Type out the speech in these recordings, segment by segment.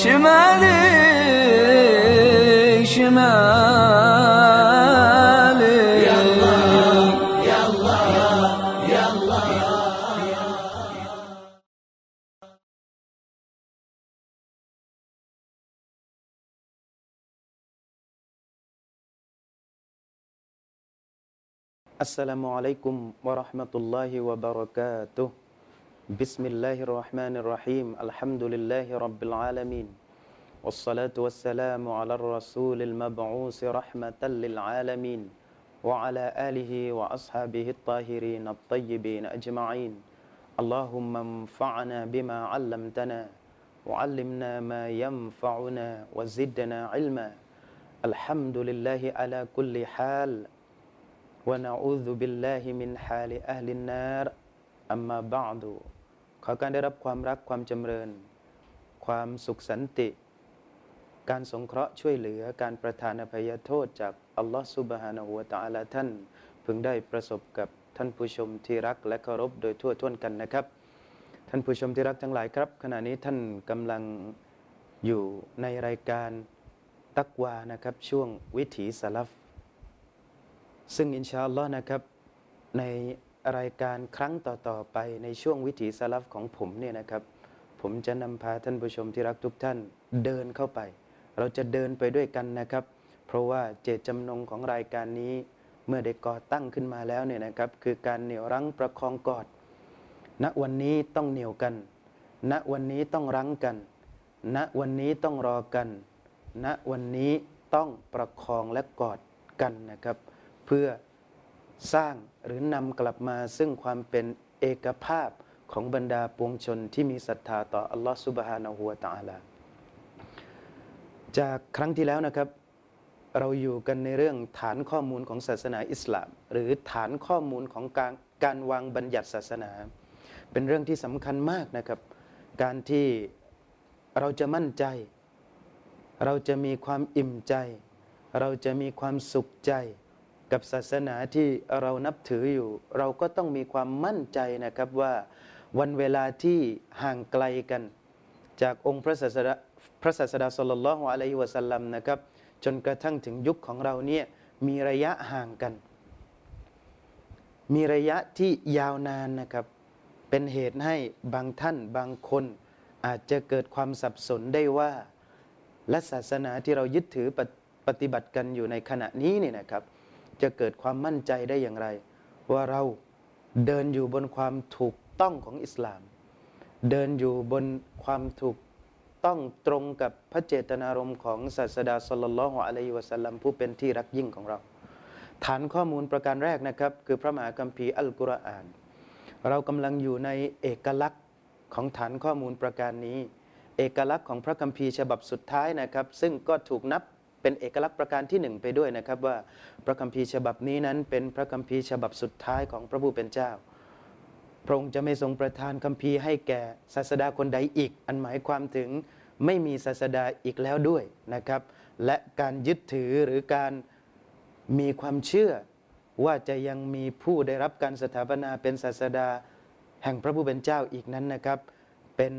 شمالي شمالي. يا الله يا الله يا الله السلام عليكم ورحمة الله وبركاته. بسم الله الرحمن الرحيم الحمد لله رب العالمين والصلاة والسلام على الرسول المبعوث رحمة للعالمين وعلى آله وأصحابه الطاهرين الطيبين أجمعين اللهم انفعنا بما علمتنا وعلمنا ما ينفعنا وزدنا علما الحمد لله على كل حال ونعوذ بالله من حال أهل النار أما بعد ขอการได้รับความรักความจำเริญ ความสุขสันติ การสงเคราะห์ช่วยเหลือการประทานอภัยโทษจากอัลลอฮฺสุบฮานะฮูวะตะอาลาท่าน พึงได้ประสบกับท่านผู้ชมที่รักและเคารพโดยทั่วท้วนกันนะครับ ท่านผู้ชมที่รักทั้งหลายครับ ขณะนี้ท่านกำลังอยู่ในรายการตักวานะครับช่วงวิถีสลัฟซึ่งอินชาอัลลอฮ์นะครับใน รายการครั้งต่อ ๆ ไปในช่วงวิถีสลับของผมเนี่ยนะครับ ผมจะนำพาท่านผู้ชมที่รักทุกท่านเดินเข้าไป เราจะเดินไปด้วยกันนะครับ เพราะว่าเจตจำนงของรายการนี้เมื่อได้ก่อตั้งขึ้นมาแล้วเนี่ยนะครับ คือการเหนี่ยวรั้งประคองกอด ณวันนี้ต้องเหนี่ยวกัน ณวันนี้ต้องรั้งกัน ณวันนี้ต้องรอกัน ณวันนี้ต้องประคองและกอดกันนะครับ เพื่อ สร้างหรือนำกลับมาซึ่งความเป็นเอกภาพของบรรดาปวงชนที่มีศรัทธาต่ออัลลอฮฺสุบฮานาหัวตาลาจากครั้งที่แล้วนะครับ เราอยู่กันในเรื่องฐานข้อมูลของศาสนาอิสลาม หรือฐานข้อมูลของการการวางบัญญัติศาสนา เป็นเรื่องที่สำคัญมากนะครับ การที่เราจะมั่นใจ เราจะมีความอิ่มใจ เราจะมีความสุขใจ กับศาสนาที่เรานับถืออยู่ เราก็ต้องมีความมั่นใจนะครับว่าวันเวลาที่ห่างไกลกัน จากองค์พระศาสดาพระศาสดาสุลลัลอฮุอะลัยฮิวะสัลลัมนะครับ จนกระทั่งถึงยุคของเราเนี่ยมีระยะห่างกัน มีระยะที่ยาวนานนะครับ เป็นเหตุให้บางท่านบางคน อาจจะเกิดความสับสนได้ว่า และศาสนาที่เรายึดถือปฏิบัติกันอยู่ในขณะนี้เนี่ยนะครับ จะเกิดความมั่นใจได้อย่างไร ว่าเราเดินอยู่บนความถูกต้องของอิสลาม เดินอยู่บนความถูกต้องตรงกับพระเจตนารมณ์ของศาสดาสลลัลลอฮุอะลัยฮิวะสัลลัมผู้เป็นที่รักยิ่งของเรา ฐานข้อมูลประการแรกนะครับ คือพระมหาคัมภีร์อัลกุรอาน เรากำลังอยู่ในเอกลักษณ์ของฐานข้อมูลประการนี้ เอกลักษณ์ของพระคัมภีร์ฉบับสุดท้ายนะครับ ซึ่งก็ถูกนับ เป็นเอกลักษณ์ประการที่หนึ่งไปด้วยนะครับว่าพระคัมภีร์ฉบับนี้นั้น เป็นพระคัมภีร์ฉบับสุดท้ายของพระผู้เป็นเจ้า พระองค์จะไม่ทรงประทานคัมภีร์ให้แก่ศาสดาคนใดอีก อันหมายความถึงไม่มีศาสดาอีกแล้วด้วยนะครับ และการยึดถือหรือการมีความเชื่อว่าจะยังมีผู้ได้รับการสถาปนาเป็นศาสดาแห่งพระผู้เป็นเจ้าอีกนั้นนะครับ เป็น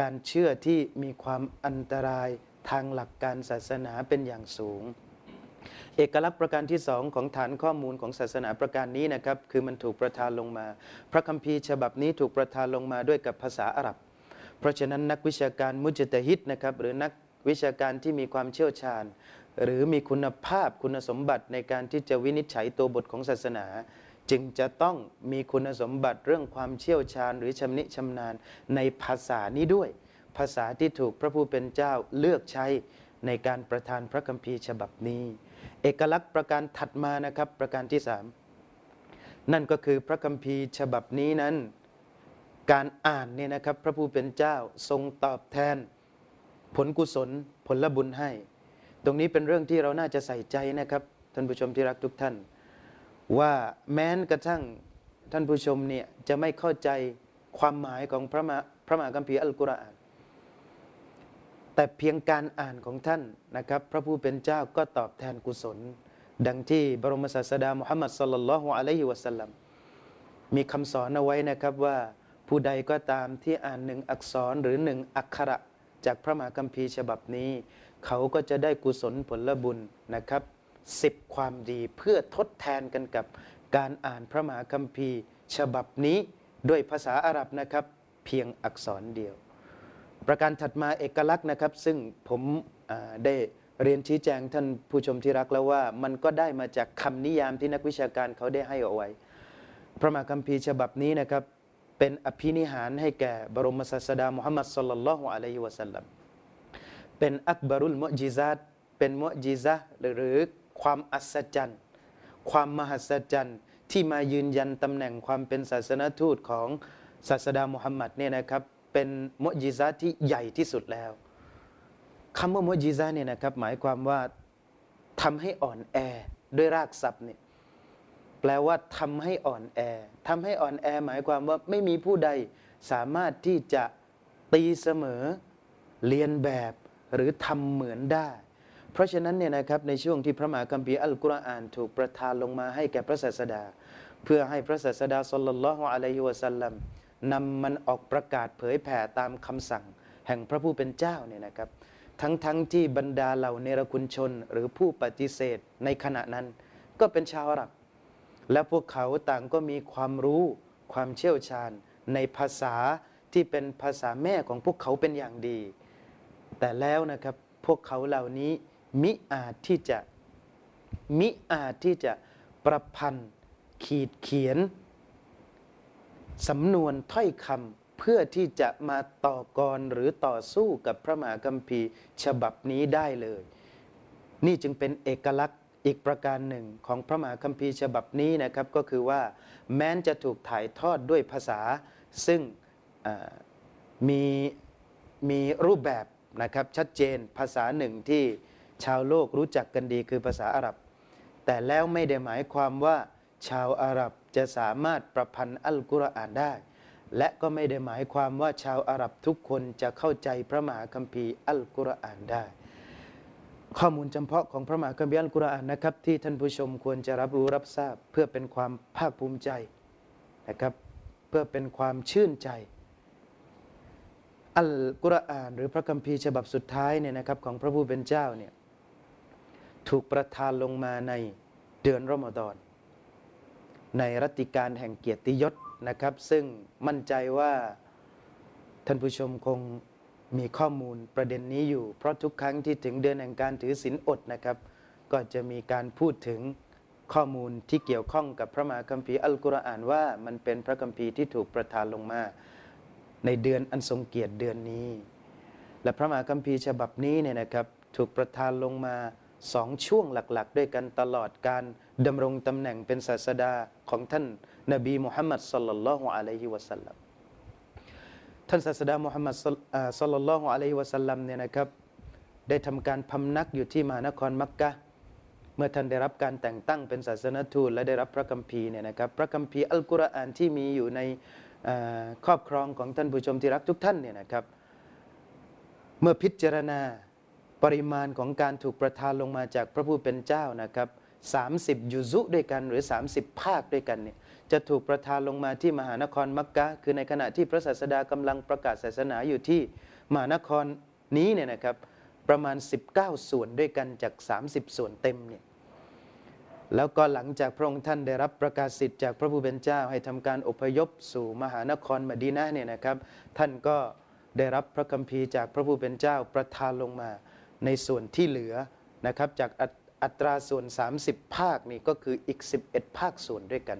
การเชื่อที่มีความอันตราย ทางหลักการศาสนาเป็นอย่างสูง เอกลักษณ์ประการที่สองของฐานข้อมูลของศาสนาประการนี้นะครับ คือมันถูกประทานลงมา พระคัมภีร์ฉบับนี้ถูกประทานลงมาด้วยกับภาษาอาหรับ เพราะฉะนั้นนักวิชาการมุจตฮิตนะครับหรือนักวิชาการที่มีความเชี่ยวชาญ หรือมีคุณภาพคุณสมบัติในการที่จะวินิจฉัยตัวบทของศาสนา จึงจะต้องมีคุณสมบัติเรื่องความเชี่ยวชาญ หรือชำนิชำนาญในภาษานี้ด้วย ภาษาที่ถูกพระผู้เป็นเจ้าเลือกใช้ในการประทานพระคัมภีร์ฉบับนี้ เอกลักษณ์ประการถัดมานะครับประการที่สามนั่นก็คือพระคัมภีร์ฉบับนี้นั้น การอ่านเนี่ยนะครับพระผู้เป็นเจ้าทรงตอบแทน ผลกุศลผลบุญให้ ตรงนี้เป็นเรื่องที่เราน่าจะใส่ใจนะครับท่านผู้ชมที่รักทุกท่าน ว่าแม้นกระทั่งท่านผู้ชมเนี่ยจะไม่เข้าใจความหมายของพระมาพระมหาคัมภีร์อัลกุรอาน แต่เพียงการอ่านของท่านนะครับ พระผู้เป็นเจ้าก็ตอบแทนกุศล ดังที่บรมศาสดามุฮัมมัดสลลัลลอฮุอะลัยฮิวะสัลลัมมีคำสอนเอาไว้นะครับว่าผู้ใดก็ตามที่อ่านหนึ่งอักษรหรือหนึ่งอักขระ จากพระมหาคัมภีร์ฉบับนี้ เขาก็จะได้กุศลผลบุญนะครับสิบความดีเพื่อทดแทนกันกับการอ่านพระมหาคัมภีร์ ฉบับนี้ด้วยภาษาอาหรับนะครับ เพียงอักษรเดียว ประการถัดมาเอกลักษณ์นะครับ ซึ่งผมได้เรียนชี้แจงท่านผู้ชมที่รักแล้วว่า มันก็ได้มาจากคำนิยามที่นักวิชาการเขาได้ให้เอาไว้ พระมหาคัมภีร์ฉบับนี้นะครับ เป็นอภินิหารให้แก่บรมศาสดามุฮัมมัดสลลัลฮุอะลัยฮิวะสัลลัมเป็นอักบารุลมุจิซาตเป็นมุจิซะห์หรือความอัศจรรย์ ความมหัศจรรย์ที่มายืนยันตำแหน่งความเป็นศาสนทูตของศาสดามุฮัมมัดเนี่ยนะครับ เป็นมุจิซาที่ใหญ่ที่สุดแล้วคำว่ามุจิซาเนี่ยนะครับ หมายความว่าทำให้อ่อนแอด้วยรากศัพท์เนี่ยแปลว่าทำให้อ่อนแอทำให้อ่อนแอ หมายความว่าไม่มีผู้ใดสามารถที่จะตีเสมอเรียนแบบหรือทำเหมือนได้ เพราะฉะนั้นเนี่ยนะครับในช่วงที่พระมหาคัมภีร์อัลกุรอานถูกประทานลงมาให้แก่พระศาสดา เพื่อให้พระศาสดาสุลลัลลอฮุอะลัยฮิวะสัลลัม นำมันออกประกาศเผยแผ่ตามคำสั่ง แห่งพระผู้เป็นเจ้าเนี่ยนะครับ ทั้งทั้งที่บรรดาเหล่าเนรคุณชนหรือผู้ปฏิเสธในขณะนั้น ก็เป็นชาวอาหรับ และพวกเขาต่างก็มีความรู้ความเชี่ยวชาญ ในภาษาที่เป็นภาษาแม่ของพวกเขาเป็นอย่างดี แต่แล้วนะครับพวกเขาเหล่านี้มิอาจที่จะมิอาจที่จะประพันธ์ขีดเขียน สำนวนถ้อยคำเพื่อที่จะมาต่อกรหรือต่อสู้กับพระมหาคัมภีร์ฉบับนี้ได้เลย นี่จึงเป็นเอกลักษณ์อีกประการหนึ่งของพระมหาคัมภีร์ฉบับนี้นะครับก็คือว่าแม้นจะถูกถ่ายทอดด้วยภาษา ซึ่งมีมีรูปแบบนะครับชัดเจนภาษาหนึ่งที่ชาวโลกรู้จักกันดีคือภาษาอาหรับ แต่แล้วไม่ได้หมายความว่าชาวอาหรับ จะสามารถประพันธ์อัลกุรอานได้ และก็ไม่ได้หมายความว่าชาวอาหรับทุกคนจะเข้าใจพระมหาคัมภีร์อัลกุรอานได้ ข้อมูลจำเพาะของพระมหาคัมภีร์อัลกุรอานนะครับ ที่ท่านผู้ชมควรจะรับรู้รับทราบ เพื่อเป็นความภาคภูมิใจนะครับ เพื่อเป็นความชื่นใจอัลกุรอาน หรือพระคัมภีร์ฉบับสุดท้ายเนี่ยนะครับของพระผู้เป็นเจ้าเนี่ยถูกประทานลงมาในเดือนรอมฎอน ในรัติการแห่งเกียรติยศนะครับ ซึ่งมั่นใจว่าท่านผู้ชมคงมีข้อมูลประเด็นนี้อยู่ เพราะทุกครั้งที่ถึงเดือนแห่งการถือศีลอดนะครับ ก็จะมีการพูดถึงข้อมูลที่เกี่ยวข้องกับพระมหาคัมภีร์อัลกุรอานว่ามันเป็นพระคัมภีร์ที่ถูกประทานลงมา ในเดือนอันทรงเกียรติเดือนนี้ และพระมหาคัมภีร์ฉบับนี้เนี่ยนะครับถูกประทานลงมาสองช่วงหลักๆ ด้วยกันตลอดการ ดำรงตำแหน่งเป็นศาสดาของท่านนบีมุฮัมมัดสัลลัลลอฮุอะลัยฮิวะสัลลัมท่านศาสดามุฮัมมัดศ็อลลัลลอฮุอะลัยฮิวะสัลลัมเนี่ยนะครับได้ทำการพำนักอยู่ที่มหานครมักกะเมื่อท่านได้รับการแต่งตั้งเป็นศาสนทูตและได้รับพระคัมภีร์เนี่ยนะครับพระคัมภีร์อัลกุรอานที่มีอยู่ในครอบครองของท่านผู้ชมที่รักทุกท่านเนี่ยนะครับ เมื่อพิจารณาปริมาณของการถูกประทานลงมาจากพระผู้เป็นเจ้านะครับ 30 ยุซุด้วยกันหรือ 30 ภาคด้วยกันเนี่ยจะถูกประทานลงมาที่มหานครมักกะคือในขณะที่พระศาสดากำลังประกาศศาสนาอยู่ที่มหานครนี้เนี่ยนะครับประมาณ 19 ส่วนด้วยกันจาก 30 ส่วนเต็มเนี่ยแล้วก็หลังจากพระองค์ท่านได้รับประกาศสิทธิ์จากพระผู้เป็นเจ้าให้ทำการอพยพสู่มหานครมดีนะเนี่ยนะครับ ท่านก็ได้รับพระคัมภีร์จากพระผู้เป็นเจ้าประทานลงมาในส่วนที่เหลือนะครับจากอัต อัตราส่วน 30 ภาคนี่ก็คืออีก 11 ภาคส่วนด้วยกัน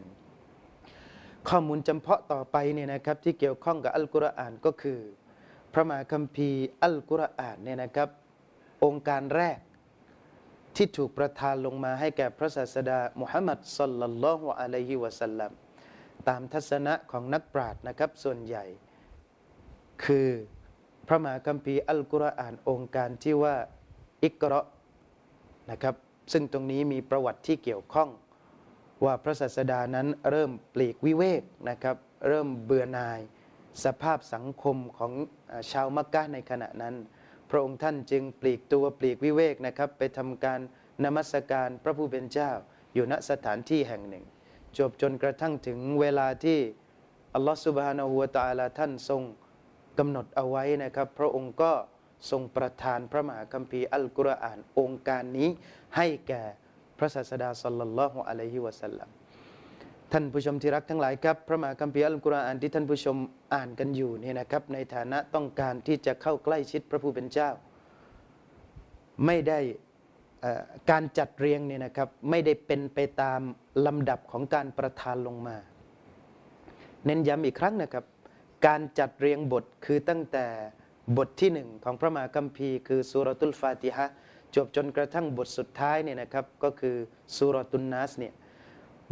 ข้อมูลจำเพาะต่อไปเนี่ยนะครับที่เกี่ยวข้องกับอัลกุรอานก็คือ พระมหาคัมภีร์อัลกุรอานเนี่ยนะครับ องค์การแรกที่ถูกประทานลงมาให้แก่พระศาสดามุฮัมมัดสัลลัลลอฮุอะลัยฮิวะสัลลัมตามทัศนะของนักปราชญ์นะครับส่วนใหญ่ คือพระมหาคัมภีร์อัลกุรอานองค์การที่ว่าอิกราะนะครับ ซึ่งตรงนี้มีประวัติที่เกี่ยวข้องว่าพระศาสดานั้นเริ่มปลีกวิเวกนะครับ เริ่มเบื่อหน่าย สภาพสังคมของชาวมักกะในขณะนั้น พระองค์ท่านจึงปลีกตัวปลีกวิเวกนะครับ ไปทำการนมัสการพระผู้เป็นเจ้า อยู่ณสถานที่แห่งหนึ่ง จบจนกระทั่งถึงเวลาที่อัลลอฮฺสุบฮานาหัวตะอาลาท่านทรงกำหนดเอาไว้นะครับ พระองค์ก็ ทรงประทานพระมหาคัมภีร์อัลกุรอานองค์การนี้ให้แก่พระศาสดาสัลลัลลอฮุอะลัยฮิวะสัลลัมท่านผู้ชมที่รักทั้งหลายครับ พระมหาคัมภีร์อัลกุรอานที่ท่านผู้ชมอ่านกันอยู่เนี่ยนะครับ ในฐานะต้องการที่จะเข้าใกล้ชิดพระผู้เป็นเจ้า ไม่ได้การจัดเรียงเนี่ยนะครับไม่ได้เป็นไปตามลำดับของการประทานลงมา เน้นย้ำอีกครั้งนะครับ การจัดเรียงบทคือตั้งแต่ บทที่หนึ่งของพระมหาคัมภีร์คือสุรตุลฟาติฮะจบจนกระทั่งบทสุดท้ายเนี่ยนะครับก็คือสุรตุนนัสเนี่ย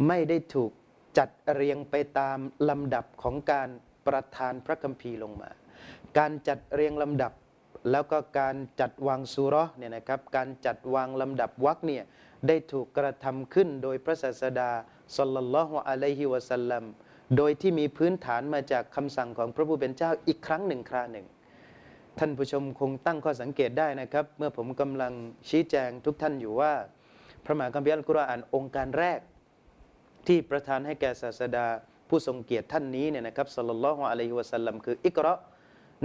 ไม่ได้ถูกจัดเรียงไปตามลำดับของการประทานพระคัมภีร์ลงมา การจัดเรียงลำดับแล้วก็การจัดวางสุรเนี่ยนะครับการจัดวางลำดับวรรคเนี่ยได้ถูกกระทำขึ้นโดยพระศาสดาสัลลัลลอฮุอะลัยฮิวะสัลลัมโดยที่มีพื้นฐานมาจากคำสั่งของพระผู้เป็นเจ้าอีกครั้งหนึ่งคราหนึ่ง ท่านผู้ชมคงตั้งข้อสังเกตได้นะครับ เมื่อผมกำลังชี้แจงทุกท่านอยู่ว่า พระมหาคัมภีร์อัลกุรอานองค์การแรก ที่ประทานให้แก่ศาสดาผู้ทรงเกียรติท่านนี้เนี่ยนะครับสัลลัลลอฮุอะลัยฮิวะสัลลัมคืออิกรา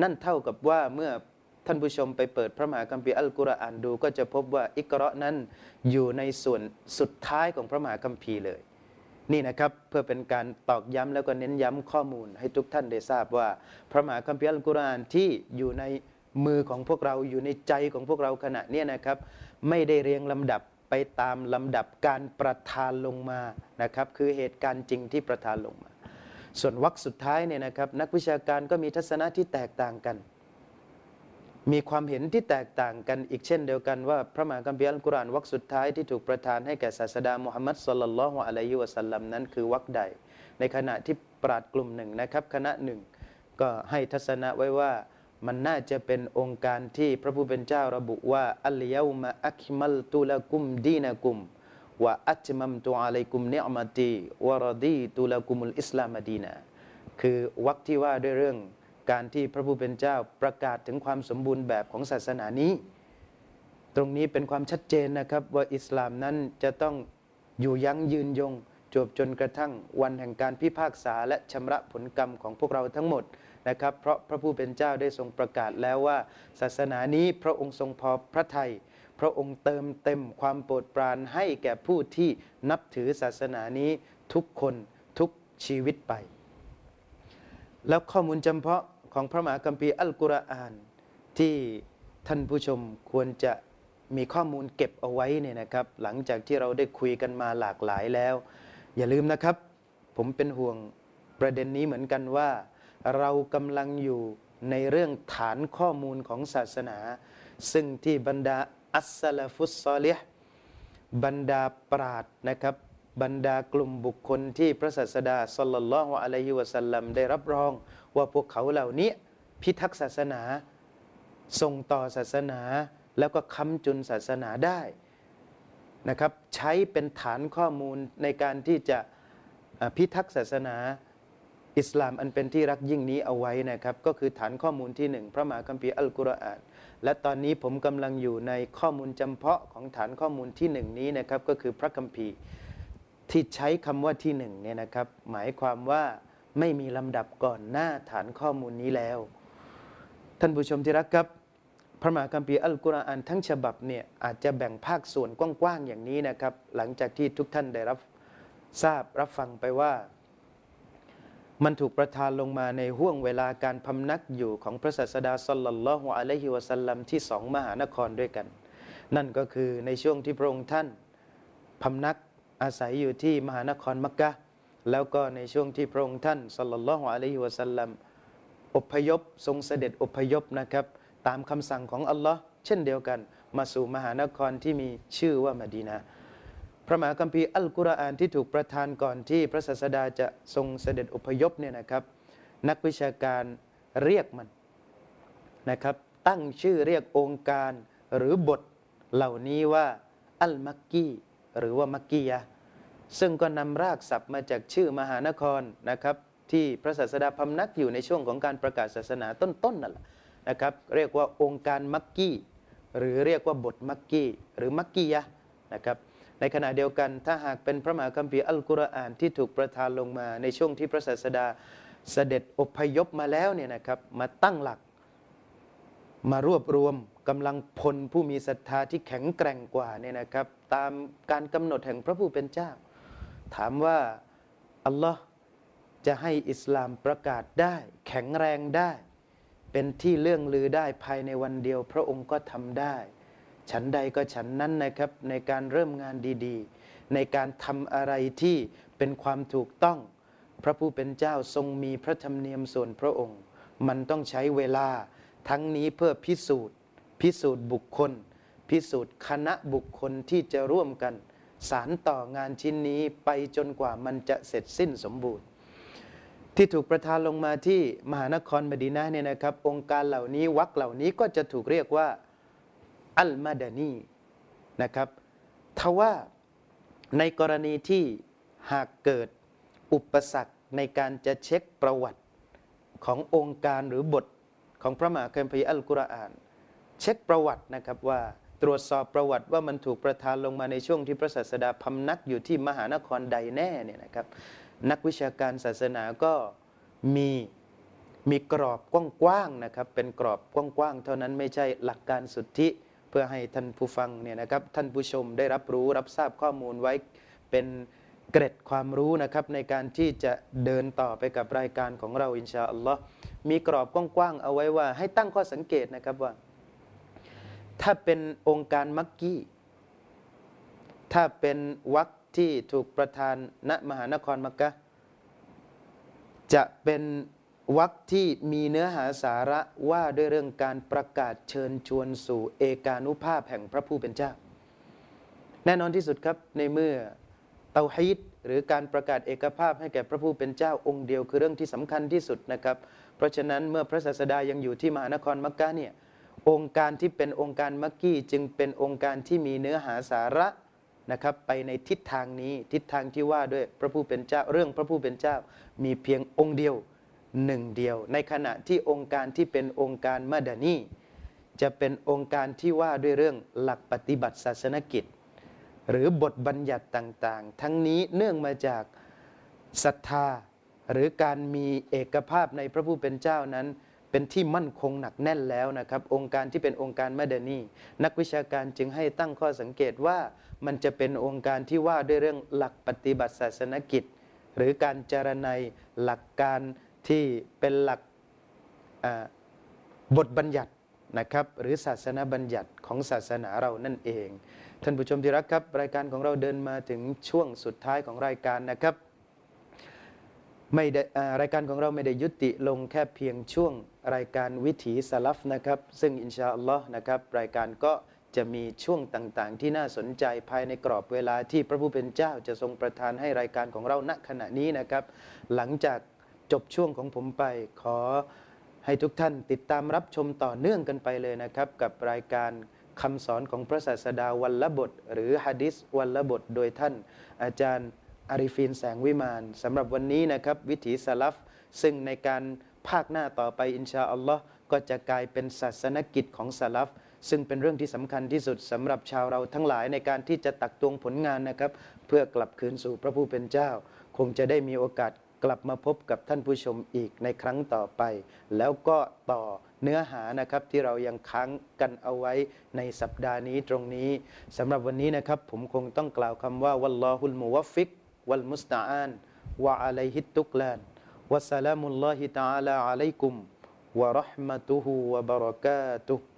นั่นเท่ากับว่าเมื่อท่านผู้ชมไปเปิดพระมหาคัมภีร์อัลกุรอานดู ก็จะพบว่าอิกรานั้นอยู่ในส่วนสุดท้ายของพระมหาคัมภีเลย นี่นะครับเพื่อเป็นการตอกย้ำแล้วก็เน้นย้ำข้อมูลให้ทุกท่านได้ทราบว่า พระมหาคัมภีร์อัลกุรอานที่อยู่ในมือของพวกเราอยู่ในใจของพวกเราขณะนี้นะครับ ไม่ได้เรียงลำดับไปตามลำดับการประทานลงมานะครับ คือเหตุการณ์จริงที่ประทานลงมา ส่วนวรรคสุดท้ายเนี่ยนะครับ นักวิชาการก็มีทัศนะที่แตกต่างกัน มีความเห็นที่แตกต่างกันอีกเช่นเดียวกันว่าพระมหาคัมภีอัลกุรอานวรรคสุดท้ายที่ถูกประทานให้แก่ศาสดามุฮัมมัดสุลลัลลอฮุอะลัยฮิวะสัลลัมนั้นคือวรรคใด ในขณะที่ปราดกลุ่มหนึ่งนะครับ คณะหนึ่ง ก็ให้ทัศนะไว้ว่ามันน่าจะเป็นองค์การที่พระผู้เป็นเจ้าระบุว่าอัลยามาอัคมัลตุลกุมดีนกุมว่าอัจมัมตุอะลัยกุมเนอมตีวะรดีตุลกุมุลอิสลามดีนาคือวรรคที่ว่าด้วยเรื่อง การที่พระผู้เป็นเจ้าประกาศถึงความสมบูรณ์แบบของศาสนานี้ ตรงนี้เป็นความชัดเจนนะครับว่าอิสลามนั้นจะต้องอยู่ยั้งยืนยงจบจนกระทั่งวันแห่งการพิพากษาและชำระผลกรรมของพวกเราทั้งหมดนะครับเพราะพระผู้เป็นเจ้าได้ทรงประกาศแล้วว่า ศาสนานี้พระองค์ทรงพอพระทัยพระองค์เติมเต็มความโปรดปรานให้แก่ผู้ที่นับถือศาสนานี้ทุกคนทุกชีวิตไป แล้วข้อมูลจำเพาะของพระมหาคัมภีร์อัลกุรอาน ที่ท่านผู้ชมควรจะมีข้อมูลเก็บเอาไว้เนี่ยนะครับ หลังจากที่เราได้คุยกันมาหลากหลายแล้ว อย่าลืมนะครับ ผมเป็นห่วงประเด็นนี้เหมือนกันว่า เรากำลังอยู่ในเรื่องฐานข้อมูลของศาสนา ซึ่งที่บรรดาอัสซาลฟุสซอลิฮบรรดาปราดนะครับ บรรดากลุ่มบุคคลที่พระศาสดาสัลลัลลอฮุอะลัยฮิวะสัลลัมได้รับรอง ว่าพวกเขาเหล่านี้พิทักษ์ศาสนาส่งต่อศาสนาแล้วก็ค้ำจุนศาสนาได้นะครับใช้เป็นฐานข้อมูลในการที่จะพิทักษ์ศาสนาอิสลามอันเป็นที่รักยิ่งนี้เอาไว้นะครับ ก็คือฐานข้อมูลที่หนึ่งพระมหาคัมภีร์อัลกุรอานและตอนนี้ผมกำลังอยู่ในข้อมูลจำเพาะของฐานข้อมูลที่หนึ่งนี้นะครับก็คือพระคัมภีร์ ที่ใช้คำว่าที่หนึ่งเนี่ยนะครับ หมายความว่าไม่มีลำดับก่อนหน้าฐานข้อมูลนี้แล้ว ท่านผู้ชมที่รักครับ พระมหาคัมภีร์อัลกุรอานทั้งฉบับเนี่ยอาจจะแบ่งภาคส่วนกว้างๆอย่างนี้นะครับ หลังจากที่ทุกท่านได้รับทราบรับฟังไปว่า มันถูกประทานลงมาในห่วงเวลาการพำนักอยู่ของพระศาสดาสัลลัลลอฮุอะลัยฮิวะสัลลัมที่สองมหานครด้วยกัน นั่นก็คือในช่วงที่พระองค์ท่านพำนัก อาศัยอยู่ที่มหานครมักกะแล้วก็ในช่วงที่พระองค์ท่านสัลลัลลอฮุอะลัยฮิวะสัลลัมอพยพทรงเสด็จอพยพนะครับ ตามคำสั่งของอัลลอฮ์เช่นเดียวกัน มาสู่มหานครที่มีชื่อว่ามดีนาพระมหาคัมภีร์อัลกุรอานที่ถูกประทานก่อนที่พระศาสดาจะทรงเสด็จอพยพเนี่ยนะครับ นักวิชาการเรียกมันนะครับ ตั้งชื่อเรียกองค์การหรือบทเหล่านี้ว่าอัลมักกี้ หรือว่ามักกียะซึ่งก็นำรากศัพท์มาจากชื่อมหานครนะครับ ที่พระศาสดาพำนักอยู่ในช่วงของการประกาศศาสนาต้นๆนั่นแหละนะครับเรียกว่าองค์การมักกี้ หรือเรียกว่าบทมักกี้ หรือมักกี้ยะนะครับในขณะเดียวกันถ้าหากเป็นพระมหาคัมภีร์อัลกุรอานที่ถูกประทานลงมาในช่วงที่พระศาสดาเสด็จอพยพมาแล้วเนี่ยนะครับมาตั้งหลัก มารวบรวมกำลังพลผู้มีศรัทธาที่แข็งแกร่งกว่าเนี่ยนะครับ ตามการกำหนดแห่งพระผู้เป็นเจ้า ถามว่าอัลลอฮ์จะให้อิสลามประกาศได้ แข็งแรงได้ เป็นที่เรื่องลือได้ภายในวันเดียว พระองค์ก็ทำได้ ฉันใดก็ฉันนั้นนะครับในการเริ่มงานดีๆ ในการทำอะไรที่เป็นความถูกต้อง พระผู้เป็นเจ้าทรงมีพระธรรมเนียมส่วนพระองค์ มันต้องใช้เวลา ทั้งนี้เพื่อพิสูจน์ พิสูจน์บุคคล พิสูจน์คณะบุคคลที่จะร่วมกัน สารต่องานชิ้นนี้ไปจนกว่ามันจะเสร็จสิ้นสมบูรณ์ ที่ถูกประทานลงมาที่มหานครมดีนะเนี่ยนะครับ องค์การเหล่านี้วักเหล่านี้ก็จะถูกเรียกว่าอัลมาดานีนะครับทว่าในกรณีที่หากเกิดอุปสรรคในการจะเช็คประวัติขององค์การหรือบท ของพระมหาคัมภีร์อัลกุรอาน เช็คประวัตินะครับว่าตรวจสอบประวัติว่ามันถูกประทานลงมาในช่วงที่พระศาสดาพำนักอยู่ที่มหานครใดแน่เนี่ยนะครับ นักวิชาการศาสนาก็มีมีกรอบกว้างๆนะครับ เป็นกรอบกว้างๆเท่านั้นไม่ใช่หลักการสุทธิเพื่อให้ท่านผู้ฟังเนี่ยนะครับท่านผู้ชมได้รับรู้รับทราบข้อมูลไว้เป็น เกร็ดความรู้นะครับในการที่จะเดินต่อไปกับรายการของเราอินชาอัลลอฮ์มีกรอบกว้างๆเอาไว้ว่า ให้ตั้งข้อสังเกตนะครับว่า ถ้าเป็นองค์การมักกี้ ถ้าเป็นวักที่ถูกประทานณมหานครมักกะจะเป็นวักที่มีเนื้อหาสาระว่าด้วยเรื่องการประกาศเชิญชวนสู่เอกานุภาพแห่งพระผู้เป็นเจ้า แน่นอนที่สุดครับในเมื่อ เตาฮีดหรือการประกาศเอกภาพให้แก่พระผู้เป็นเจ้าองค์เดียวคือเรื่องที่สำคัญที่สุดนะครับ เพราะฉะนั้นเมื่อพระศาสดายังอยู่ที่มหานครมักกะเนี่ยองค์การที่เป็นองค์การมักกี้จึงเป็นองค์การที่มีเนื้อหาสาระนะครับไปในทิศทางนี้ทิศทางที่ว่าด้วยพระผู้เป็นเจ้าเรื่องพระผู้เป็นเจ้ามีเพียงองค์เดียวหนึ่งเดียว ในขณะที่องค์การที่เป็นองค์การมาดานีจะเป็นองค์การที่ว่าด้วยเรื่องหลักปฏิบัติศาสนกิจ หรือบทบัญญัติต่างๆ ทั้งนี้เนื่องมาจากศรัทธา หรือการมีเอกภาพในพระผู้เป็นเจ้านั้น เป็นที่มั่นคงหนักแน่นแล้วนะครับ องค์การที่เป็นองค์การมาดานีนักวิชาการจึงให้ตั้งข้อสังเกตว่ามันจะเป็นองค์การที่ว่าด้วยเรื่องหลักปฏิบัติศาสนกิจ หรือการจารณัยหลักการที่เป็นหลักบทบัญญัตินะครับหรือศาสนาบัญญัติของศาสนาเรานั่นเอง ท่านผู้ชมที่รักครับ รายการของเราเดินมาถึงช่วงสุดท้ายของรายการนะครับไม่ได้รายการของเราไม่ได้ยุติลงแค่เพียงช่วงรายการวิถีสลับนะครับ ซึ่งอินชาอัลลอฮ์นะครับรายการก็จะมีช่วงต่างๆ ที่น่าสนใจภายในกรอบเวลาที่พระผู้เป็นเจ้าจะทรงประทานให้รายการของเราณขณะนี้นะครับ หลังจากจบช่วงของผมไปขอให้ทุกท่านติดตามรับชมต่อเนื่องกันไปเลยนะครับ กับรายการ คำสอนของพระศาสดาวันละบท หรือฮะดิษวันละบทโดยท่าน อาจารย์อาริฟินแสงวิมานสำหรับวันนี้นะครับ วิถีสลับซึ่งในการภาคหน้าต่อไปอินชาอัลลอฮ์ก็จะกลายเป็นศาสนกิจของสลับซึ่งเป็นเรื่องที่สำคัญที่สุดสำหรับชาวเราทั้งหลายในการที่จะตักตวงผลงานนะครับ เพื่อกลับคืนสู่พระผู้เป็นเจ้า คงจะได้มีโอกาสกลับมาพบกับท่านผู้ชมอีกในครั้งต่อไป แล้วก็ต่อ เนื้อหานะครับที่เรายังค้างกันเอาไว้ในสัปดาห์นี้ตรงนี้สำหรับวันนี้นะครับผมคงต้องกล่าวคำว่าวัลลอฮุลมุวฟิกวัลมุสตาอานวะอะลัยฮิตตุกลานวะสลามุลลอฮิตะอาลาอะลัยกุมวะราะห์มะตุฮูวะบะเราะกาตุฮ์